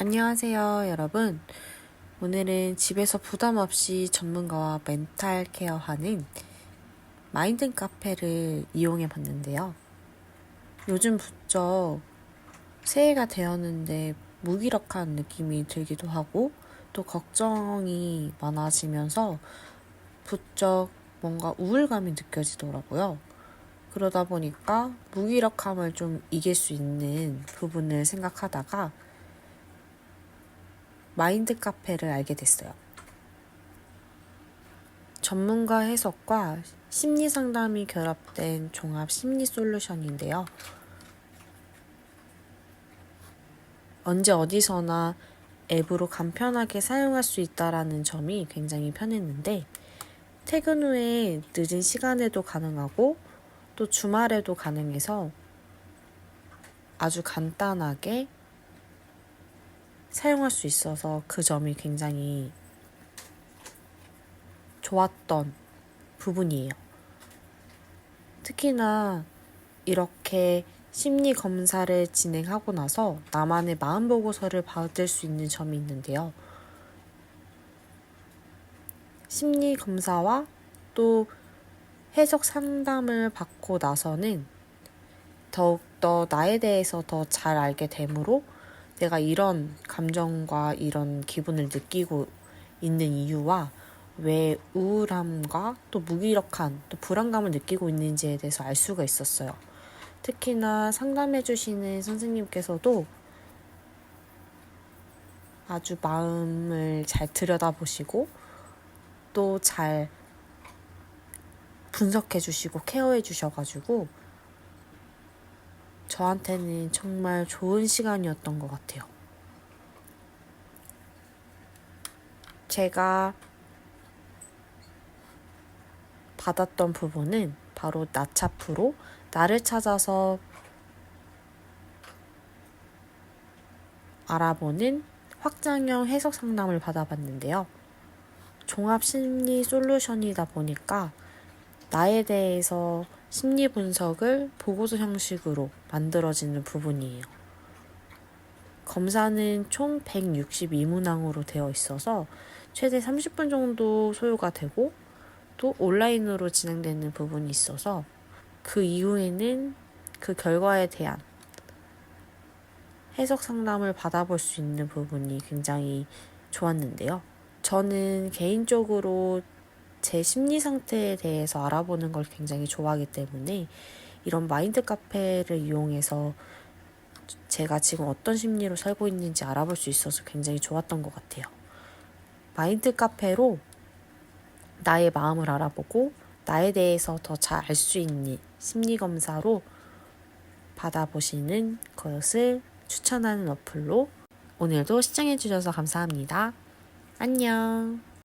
안녕하세요, 여러분. 오늘은 집에서 부담 없이 전문가와 멘탈 케어하는 마인드 카페를 이용해 봤는데요. 요즘 부쩍 새해가 되었는데 무기력한 느낌이 들기도 하고 또 걱정이 많아지면서 부쩍 뭔가 우울감이 느껴지더라고요. 그러다 보니까 무기력함을 좀 이길 수 있는 부분을 생각하다가 마인드 카페를 알게 됐어요. 전문가 해석과 심리 상담이 결합된 종합 심리 솔루션인데요. 언제 어디서나 앱으로 간편하게 사용할 수 있다라는 점이 굉장히 편했는데 퇴근 후에 늦은 시간에도 가능하고 또 주말에도 가능해서 아주 간단하게 사용할 수 있어서 그 점이 굉장히 좋았던 부분이에요. 특히나 이렇게 심리 검사를 진행하고 나서 나만의 마음 보고서를 받을 수 있는 점이 있는데요. 심리 검사와 또 해석 상담을 받고 나서는 더욱더 나에 대해서 더 잘 알게 되므로 내가 이런 감정과 이런 기분을 느끼고 있는 이유와 왜 우울함과 또 무기력한 또 불안감을 느끼고 있는지에 대해서 알 수가 있었어요. 특히나 상담해 주시는 선생님께서도 아주 마음을 잘 들여다보시고 또 잘 분석해 주시고 케어해 주셔가지고 저한테는 정말 좋은 시간이었던 것 같아요. 제가 받았던 부분은 바로 나차 프로 나를 찾아서 알아보는 확장형 해석 상담을 받아봤는데요. 종합 심리 솔루션이다 보니까 나에 대해서 심리 분석을 보고서 형식으로 만들어지는 부분이에요. 검사는 총 162문항으로 되어 있어서 최대 30분 정도 소요가 되고 또 온라인으로 진행되는 부분이 있어서 그 이후에는 그 결과에 대한 해석 상담을 받아볼 수 있는 부분이 굉장히 좋았는데요. 저는 개인적으로 제 심리 상태에 대해서 알아보는 걸 굉장히 좋아하기 때문에 이런 마인드 카페를 이용해서 제가 지금 어떤 심리로 살고 있는지 알아볼 수 있어서 굉장히 좋았던 것 같아요. 마인드 카페로 나의 마음을 알아보고 나에 대해서 더 잘 알 수 있는 심리 검사로 받아보시는 것을 추천하는 어플로 오늘도 시청해주셔서 감사합니다. 안녕.